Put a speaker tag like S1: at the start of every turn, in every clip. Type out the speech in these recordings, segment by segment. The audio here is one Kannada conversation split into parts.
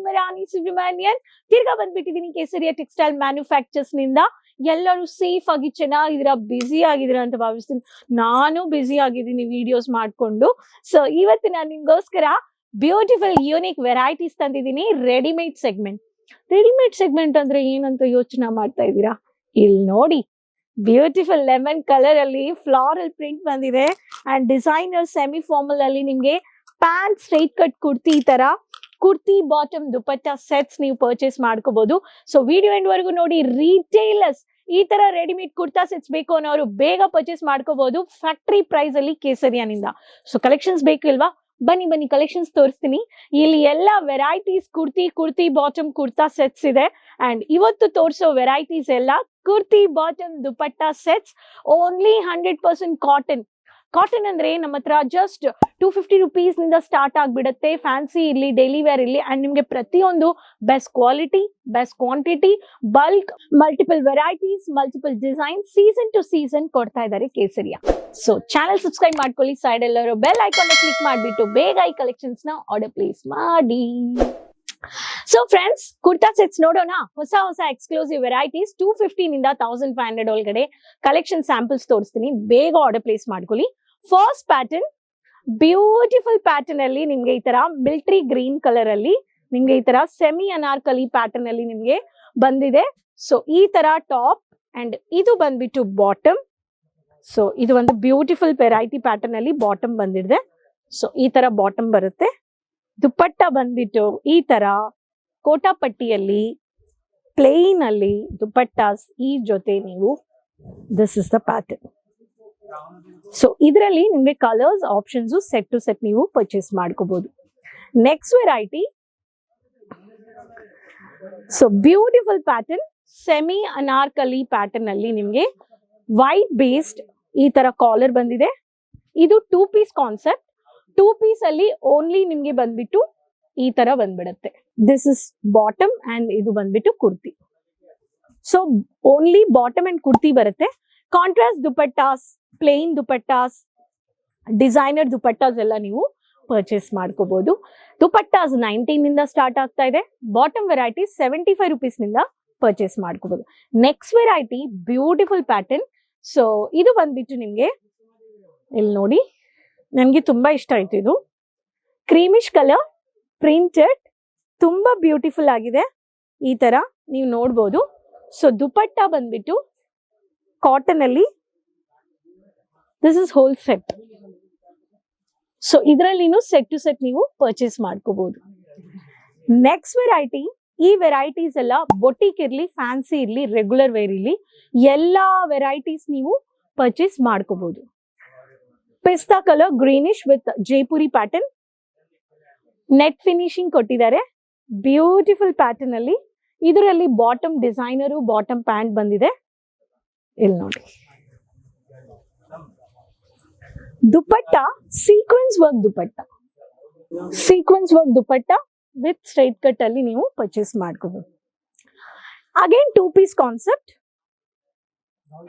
S1: ನಿಮ್ಮ ರಾಣಿ ಸುಬ್ರಹ್ಮಣ್ಯನ್ ತಿರ್ಗಾ ಬಂದ್ಬಿಟ್ಟಿದೀನಿ ಕೇಸರಿಯ ಟೆಕ್ಸ್ಟೈಲ್ ಮ್ಯಾನುಫ್ಯಾಕ್ಚರ್ಸ್ನಿಂದ. ಎಲ್ಲರೂ ಸೇಫ್ ಆಗಿ ಚೆನ್ನಾಗಿದ್ರ ಬ್ಯುಸಿ ಆಗಿದ್ರ ಅಂತ ಭಾವಿಸ್ತೀನಿ. ನಾನು ಬ್ಯುಸಿ ಆಗಿದ್ದೀನಿ ವಿಡಿಯೋಸ್ ಮಾಡ್ಕೊಂಡು. ಸೊ ಇವತ್ತು ನಾನು ನಿಮ್ಗೋಸ್ಕರ ಬ್ಯೂಟಿಫುಲ್ ಯೂನಿಕ್ ವೆರೈಟೀಸ್ ತಂದಿದ್ದೀನಿ ರೆಡಿಮೇಡ್ ಸೆಗ್ಮೆಂಟ್ ರೆಡಿಮೇಡ್ ಸೆಗ್ಮೆಂಟ್ ಅಂದ್ರೆ ಏನಂತ ಯೋಚನೆ ಮಾಡ್ತಾ ಇದ್ದೀರಾ? ಇಲ್ಲಿ ನೋಡಿ. ಬ್ಯೂಟಿಫುಲ್ ಲೆಮನ್ ಕಲರ್ ಅಲ್ಲಿ ಫ್ಲಾರಲ್ ಪ್ರಿಂಟ್ ಬಂದಿದೆ. ಅಂಡ್ ಡಿಸೈನರ್ ಸೆಮಿ ಫಾರ್ಮಲ್ ಅಲ್ಲಿ ನಿಮ್ಗೆ ಪ್ಯಾಂಟ್ ಸ್ಟ್ರೈಟ್ ಕಟ್ ಕುರ್ತಿ ಈ ತರ. ಕುರ್ತಿ ಬಾಟಮ್ ದುಪಟ್ಟಾ ಸೆಟ್ಸ್ ನೀವು ಪರ್ಚೇಸ್ ಮಾಡ್ಕೋಬಹುದು ಸೊ ವಿಡಿಯೋ ಎಂಡ್ ವರೆಗೂ ನೋಡಿ ರೀಟೇಲರ್ಸ್ ಈ ತರ ರೆಡಿಮೇಡ್ ಕುರ್ತಾ ಸೆಟ್ಸ್ ಬೇಕು ಅನ್ನೋರು ಬೇಗ ಪರ್ಚೇಸ್ ಮಾಡ್ಕೋಬಹುದು ಫ್ಯಾಕ್ಟರಿ ಪ್ರೈಸ್ ಅಲ್ಲಿ ಕೇಸರಿಯಾನಿಂದ. ಸೊ ಕಲೆಕ್ಷನ್ಸ್ ಬೇಕು ಇಲ್ವಾ? ಬನ್ನಿ ಬನ್ನಿ ಕಲೆಕ್ಷನ್ಸ್ ತೋರಿಸ್ತೀನಿ. ಇಲ್ಲಿ ಎಲ್ಲ varieties kurti kurti bottom kurta sets ಇದೆ. ಅಂಡ್ ಇವತ್ತು ತೋರಿಸೋ ವೆರೈಟೀಸ್ ಎಲ್ಲ kurti bottom dupatta sets only hundred percent cotton cotton ಅಂದ್ರೆ ನಮ್ಮ ಹತ್ರ ಜಸ್ಟ್ ಟೂ ಫಿಫ್ಟಿ ರುಪೀಸ್ನಿಂದ ಸ್ಟಾರ್ಟ್ ಆಗ್ಬಿಡುತ್ತೆ. ಫ್ಯಾನ್ಸಿ ಇರ್ಲಿ ಡೈಲಿ ವೇರ್ ಇರ್ಲಿ ಅಂಡ್ ನಿಮ್ಗೆ ಪ್ರತಿಯೊಂದು best quality best quantity bulk multiple varieties multiple design season to season ಕೊಡ್ತಾ ಇದ್ದಾರೆ ಕೇಸರಿಯ. ಸೊ ಚಾನಲ್ ಸಬ್ಸ್ಕ್ರೈಬ್ ಮಾಡ್ಕೊಳ್ಳಿ ಸೈಡ್ ಎಲ್ಲರೂ ಬೆಲ್ ಐಕಾನ್ ಕ್ಲಿಕ್ ಮಾಡಿಬಿಟ್ಟು ಬೇಗ ಈ ಕಲೆಕ್ಷನ್ಸ್ನ ಆರ್ಡರ್ ಪ್ಲೇಸ್ ಮಾಡಿ. ಸೊ ಫ್ರೆಂಡ್ಸ್ ಕುರ್ತಾ ಸೆಟ್ಸ್ ನೋಡೋಣ ಹೊಸ ಹೊಸ ಎಕ್ಸ್ಕ್ಲೂಸಿವ್ ವೆರೈಟೀಸ್ ಟೂ ನಿಂದ ತೌಸಂಡ್ ಫೈವ್ ಹಂಡ್ರೆಡ್ ಒಳಗಡೆ ಕಲೆಕ್ಷನ್ ಸ್ಯಾಂಪಲ್ಸ್ ತೋರಿಸ್ತೀನಿ ಬೇಗ ಆರ್ಡರ್ ಪ್ಲೇಸ್ ಮಾಡ್ಕೊಳ್ಳಿ ಫಸ್ಟ್ ಪ್ಯಾಟರ್ನ್ ಬ್ಯೂಟಿಫುಲ್ ಪ್ಯಾಟರ್ನ್ ಅಲ್ಲಿ ನಿಮ್ಗೆ ಈ ತರ ಮಿಲ್ಟ್ರಿ ಗ್ರೀನ್ ಕಲರ್ ಅಲ್ಲಿ ನಿಮ್ಗೆ ಈ ತರ ಸೆಮಿ ಅನಾರ್ಕಲಿ ಪ್ಯಾಟರ್ನ್ ಅಲ್ಲಿ ನಿಮ್ಗೆ ಬಂದಿದೆ ಸೊ ಈ ತರ ಟಾಪ್ ಅಂಡ್ ಇದು ಬಂದ್ಬಿಟ್ಟು ಬಾಟಮ್ ಸೊ ಇದು ಒಂದು ಬ್ಯೂಟಿಫುಲ್ ವೆರೈಟಿ ಪ್ಯಾಟರ್ನ್ ಅಲ್ಲಿ ಬಾಟಮ್ ಬಂದಿದೆ ಸೊ ಈ ತರ ಬಾಟಮ್ ಬರುತ್ತೆ ದುಪ್ಪಟ್ಟ ಬಂದ್ಬಿಟ್ಟು ಈ ತರ ಕೋಟಾಪಟ್ಟಿಯಲ್ಲಿ ಪ್ಲೇನ್ ಅಲ್ಲಿ ದುಪಟ್ಟಾಸ್ ಈ ಜೊತೆ ನೀವು this is the pattern so ಇದರಲ್ಲಿ ನಿಮಗೆ colours options set to set ನೀವು ಪರ್ಚೇಸ್ ಮಾಡ್ಕೋಬಹುದು next variety so beautiful pattern semi Anarkali pattern ಅಲ್ಲಿ ನಿಮಗೆ ವೈಟ್ ಬೇಸ್ಡ್ ಈ ತರ ಕಾಲರ್ ಬಂದಿದೆ. ಇದು two piece concept two piece ಅಲ್ಲಿ ಓನ್ಲಿ ನಿಮಗೆ ಬಂದ್ಬಿಟ್ಟು ಈ ತರ ಬಂದ್ಬಿಡತ್ತೆ. ದಿಸ್ ಇಸ್ ಬಾಟಮ್ ಅಂಡ್ ಇದು ಬಂದ್ಬಿಟ್ಟು kurti. So only bottom and kurti ಬರುತ್ತೆ. Contrast dupattas plain dupattas designer dupattas ಎಲ್ಲ ನೀವು ಪರ್ಚೇಸ್ ಮಾಡ್ಕೋಬಹುದು ದುಪಟ್ಟಾಸ್ ನೈನ್ಟೀನ್ ಇಂದ ಸ್ಟಾರ್ಟ್ ಆಗ್ತಾ ಇದೆ. ಬಾಟಮ್ ವೆರೈಟಿ ಸೆವೆಂಟಿ ಫೈವ್ ರುಪೀಸ್ನಿಂದ ಪರ್ಚೇಸ್ ಮಾಡ್ಕೋಬಹುದು next variety beautiful pattern so ಇದು ಬಂದ್ಬಿಟ್ಟು ನಿಮ್ಗೆ ಇಲ್ಲಿ ನೋಡಿ. ನನಗೆ ತುಂಬಾ ಇಷ್ಟ ಆಯ್ತು ಇದು. ಕ್ರೀಮಿಶ್ ಕಲರ್ ಪ್ರಿಂಟೆಡ್ ತುಂಬಾ ಬ್ಯೂಟಿಫುಲ್ ಆಗಿದೆ. ಈ ತರ ನೀವು ನೋಡ್ಬೋದು. ಸೊ ದುಪಟ್ಟ ಬಂದ್ಬಿಟ್ಟು ಕಾಟನ್ ಅಲ್ಲಿ this is whole set so ಇದರಲ್ಲಿನೂ set to set ನೀವು ಪರ್ಚೇಸ್ ಮಾಡ್ಕೋಬಹುದು ನೆಕ್ಸ್ಟ್ ವೆರೈಟಿ ಈ ವೆರೈಟೀಸ್ ಎಲ್ಲ ಬೊಟಿಕ್ ಇರ್ಲಿ ಫ್ಯಾನ್ಸಿ ಇರ್ಲಿ ರೆಗ್ಯುಲರ್ ವೇರ್ ಇರಲಿ, ಎಲ್ಲಾ ವೆರೈಟೀಸ್ ನೀವು ಪರ್ಚೇಸ್ ಮಾಡ್ಕೋಬಹುದು pista colour greenish with Jaipuri pattern net finishing ಕೊಟ್ಟಿದ್ದಾರೆ. ಬ್ಯೂಟಿಫುಲ್ ಪ್ಯಾಟರ್ನ್ ಅಲ್ಲಿ. ಇದರಲ್ಲಿ ಬಾಟಮ್ ಡಿಸೈನರು ಬಾಟಮ್ ಪ್ಯಾಂಟ್ ಬಂದಿದೆ. ಇಲ್ಲಿ ನೋಡಿ. Dupatta sequence work dupatta sequence work dupatta with straight cut ಅಲ್ಲಿ ನೀವು ಪರ್ಚೇಸ್ ಮಾಡ್ಕೋಬಹುದು again two piece concept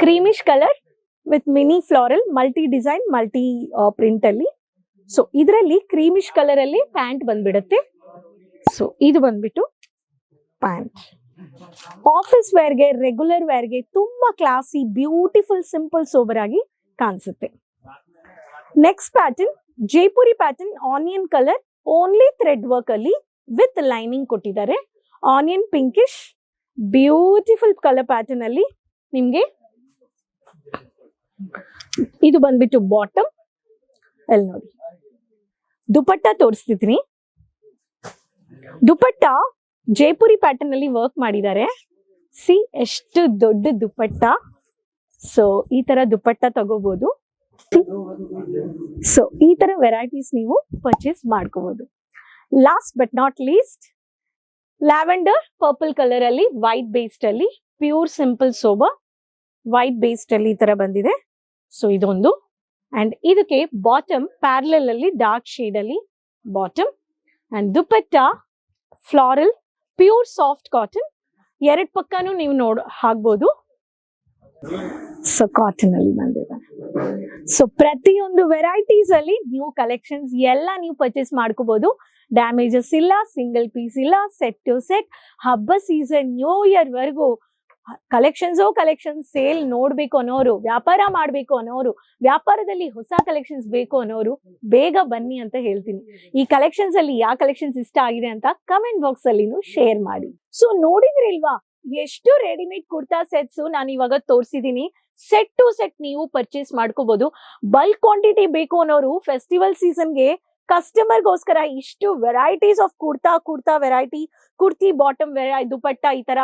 S1: creamish colour with mini floral multi design multi print ಅಲ್ಲಿ. ಸೊ ಇದರಲ್ಲಿ ಕ್ರೀಮಿಶ್ ಕಲರ್ ಅಲ್ಲಿ ಪ್ಯಾಂಟ್ ಬಂದ್ಬಿಡುತ್ತೆ. ಸೊ ಇದು ಬಂದ್ಬಿಟ್ಟು ಪ್ಯಾಂಟ್ ಆಫೀಸ್ ವೇರ್ಗೆ ರೆಗ್ಯುಲರ್ ವೇರ್ಗೆ ತುಂಬಾ ಕ್ಲಾಸಿ ಬ್ಯೂಟಿಫುಲ್ ಸಿಂಪಲ್ ಸೋಬರ್ ಆಗಿ ಕಾಣಿಸುತ್ತೆ. Next pattern Jaipuri pattern onion colour only thread work ಅಲ್ಲಿ ವಿತ್ ಲೈನಿಂಗ್ ಕೊಟ್ಟಿದ್ದಾರೆ. Onion pinkish beautiful colour pattern ಅಲ್ಲಿ ನಿಮ್ಗೆ ಇದು ಬಂದ್ಬಿಟ್ಟು ಬಾಟಮ್ ಅಲ್ಲಿ ನೋಡಿ. ದುಪಟ್ಟ ತೋರಿಸ್ತಿದ್ರಿ ದುಪಟ್ಟ ಜೈಪುರಿ ಪ್ಯಾಟರ್ನ್ ಅಲ್ಲಿ ವರ್ಕ್ ಮಾಡಿದ್ದಾರೆ. ಸಿ ಎಷ್ಟು ದೊಡ್ಡ ದುಪಟ್ಟ. ಸೊ ಈ ತರ ದುಪಟ್ಟ ತಗೋಬಹುದು ಸೊ ಈ ತರ ವೆರೈಟೀಸ್ ನೀವು ಪರ್ಚೇಸ್ ಮಾಡ್ಕೋಬಹುದು last but not least lavender purple colour ಅಲ್ಲಿ ವೈಟ್ ಬೇಸ್ಡ್ ಅಲ್ಲಿ pure simple sober white based ಅಲ್ಲಿ ಈ ತರ ಬಂದಿದೆ. ಸೊ ಇದೊಂದು ಅಂಡ್ ಇದಕ್ಕೆ ಬಾಟಮ್ ಪ್ಯಾರಲಲ್ ಅಲ್ಲಿ ಡಾರ್ಕ್ ಶೇಡ್ ಅಲ್ಲಿ bottom and dupatta floral pure soft cotton ಎರಡ್ ಪಕ್ಕನೂ ನೀವು ನೋಡು, ಹಾಕ್ಬೋದು. ಸೊ ಕಾಟನ್ ಅಲ್ಲಿ ಬಂದಿದೆ. ಸೊ ಪ್ರತಿಯೊಂದು ವೆರೈಟೀಸ್ ಅಲ್ಲಿ ನ್ಯೂ ಕಲೆಕ್ಷನ್ಸ್ ಎಲ್ಲ ನೀವು ಪರ್ಚೇಸ್ ಮಾಡ್ಕೋಬಹುದು ಡ್ಯಾಮೇಜಸ್ ಇಲ್ಲ ಸಿಂಗಲ್ ಪೀಸ್ ಇಲ್ಲ ಸೆಟ್ ಟು ಸೆಟ್ ಹಬ್ಬ ಸೀಸನ್ ನ್ಯೂ ಇಯರ್ ವರೆಗೂ ಕಲೆಕ್ಷನ್ಸ್ ಕಲೆಕ್ಷನ್ಸ್ ಸೇಲ್ ನೋಡ್ಬೇಕು ಅನ್ನೋರು, ವ್ಯಾಪಾರ ಮಾಡ್ಬೇಕು ಅನ್ನೋರು, ವ್ಯಾಪಾರದಲ್ಲಿ ಹೊಸ ಕಲೆಕ್ಷನ್ಸ್ ಬೇಕು ಅನ್ನೋರು ಬೇಗ ಬನ್ನಿ ಅಂತ ಹೇಳ್ತೀನಿ. ಈ ಕಲೆಕ್ಷನ್ಸ್ ಅಲ್ಲಿ ಯಾವ ಕಲೆಕ್ಷನ್ಸ್ ಇಷ್ಟ ಆಗಿದೆ ಅಂತ ಕಮೆಂಟ್ ಬಾಕ್ಸ್ ಅಲ್ಲಿನೂ ಶೇರ್ ಮಾಡಿ. ಸೊ ನೋಡಿದ್ರಿಲ್ವಾ? ಎಷ್ಟು ರೆಡಿಮೇಡ್ ಕುರ್ತಾ ಸೆಟ್ಸ್ ನಾನು ಇವಾಗ ತೋರಿಸಿದೀನಿ. ಸೆಟ್ ಟು ಸೆಟ್ ನೀವು ಪರ್ಚೇಸ್ ಮಾಡ್ಕೋಬಹುದು ಬಲ್ಕ್ ಕ್ವಾಂಟಿಟಿ ಬೇಕು ಅನ್ನೋರು ಫೆಸ್ಟಿವಲ್ ಸೀಸನ್ಗೆ ಕಸ್ಟಮರ್ಗೋಸ್ಕರ ಇಷ್ಟು varieties of kurta kurta variety kurti bottom variety dupatta ಈ ತರ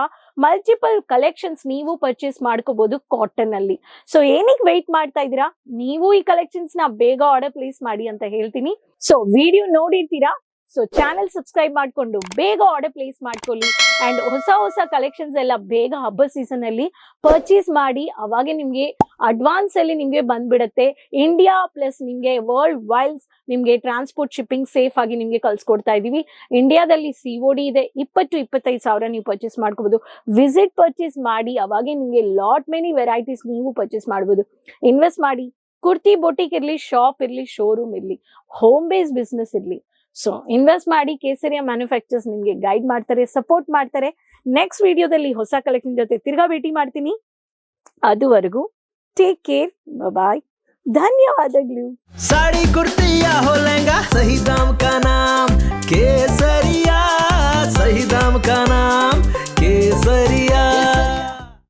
S1: ಮಲ್ಟಿಪಲ್ ಕಲೆಕ್ಷನ್ಸ್ ನೀವು ಪರ್ಚೇಸ್ ಮಾಡ್ಕೋಬಹುದು ಕಾಟನ್ ಅಲ್ಲಿ. ಸೊ ಏನಕ್ಕೆ ವೆಯ್ಟ್ ಮಾಡ್ತಾ ಇದ್ದೀರಾ? ನೀವು ಈ ಕಲೆಕ್ಷನ್ಸ್ನ ಬೇಗ ಆರ್ಡರ್ ಪ್ಲೇಸ್ ಮಾಡಿ ಅಂತ ಹೇಳ್ತೀನಿ. ಸೊ ವಿಡಿಯೋ ನೋಡಿರ್ತೀರಾ? ಸೊ ಚಾನೆಲ್ ಸಬ್ಸ್ಕ್ರೈಬ್ ಮಾಡ್ಕೊಂಡು ಬೇಗ ಆರ್ಡರ್ ಪ್ಲೇಸ್ ಮಾಡ್ಕೊಳ್ಳಿ. ಅಂಡ್ ಹೊಸ ಹೊಸ ಕಲೆಕ್ಷನ್ಸ್ ಎಲ್ಲ ಬೇಗ ಹಬ್ಬ ಸೀಸನ್ ಅಲ್ಲಿ ಪರ್ಚೇಸ್ ಮಾಡಿ, ಅವಾಗೆ ನಿಮ್ಗೆ ಅಡ್ವಾನ್ಸ್ ಅಲ್ಲಿ ನಿಮ್ಗೆ ಬಂದ್ಬಿಡತ್ತೆ. ಇಂಡಿಯಾ ಪ್ಲಸ್ ನಿಮಗೆ ವರ್ಲ್ಡ್ ವೈಲ್ಡ್ಸ್ ನಿಮ್ಗೆ ಟ್ರಾನ್ಸ್ಪೋರ್ಟ್ ಶಿಪ್ಪಿಂಗ್ ಸೇಫ್ ಆಗಿ ನಿಮ್ಗೆ ಕಳ್ಸಿಕೊಡ್ತಾ ಇದೀವಿ. ಇಂಡಿಯಾದಲ್ಲಿ ಸಿ ಒ ಡಿ ಇದೆ, ಇಪ್ಪತ್ತು ಇಪ್ಪತ್ತೈದು ಸಾವಿರ ನೀವು ಪರ್ಚೇಸ್ ಮಾಡ್ಕೋಬಹುದು ವಿಸಿಟ್ ಪರ್ಚೇಸ್ ಮಾಡಿ, ಅವಾಗೆ ನಿಮ್ಗೆ ಲಾಟ್ ಮೆನಿ ವೆರೈಟೀಸ್ ನೀವು ಪರ್ಚೇಸ್ ಮಾಡ್ಬೋದು. ಇನ್ವೆಸ್ಟ್ ಮಾಡಿ, ಕುರ್ತಿ ಬೊಟಿಕ್ ಇರ್ಲಿ ಶಾಪ್ ಇರ್ಲಿ ಶೋರೂಮ್ ಇರ್ಲಿ ಹೋಮ್ ಬೇಸ್ ಬಿಸ್ನೆಸ್ ಇರ್ಲಿ. ಸೊ ಇನ್ವೆಸ್ಟ್ ಮಾಡಿ ಕೇಸರಿಯ ಮ್ಯಾನುಫ್ಯಾಕ್ಚರ್ಸ್ ನಿಮಗೆ ಗೈಡ್ ಮಾಡ್ತಾರೆ ಸಪೋರ್ಟ್ ಮಾಡ್ತಾರೆ ನೆಕ್ಸ್ಟ್ ವಿಡಿಯೋದಲ್ಲಿ ಹೊಸ ಕಲೆಕ್ಷನ್ ಜೊತೆ ತಿರ್ಗಾ ಭೇಟಿ ಮಾಡ್ತೀನಿ ಅದುವರೆಗೂ ಟೇಕ್ ಕೇರ್ ಬಾಯ್ ಧನ್ಯವಾದಗಳು
S2: ಸಾಡಿ ಕುರ್ತಿಯಾ ಹೋ ಲೆಹಂಗಾ ಸಹಿ ದಾಮ್ ಕಾ ನಾಮ್ ಕೇಸರಿಯಾ ಸಹಿ ದಾಮ್ ಕಾ ನಾಮ್ ಕೇಸರಿಯಾ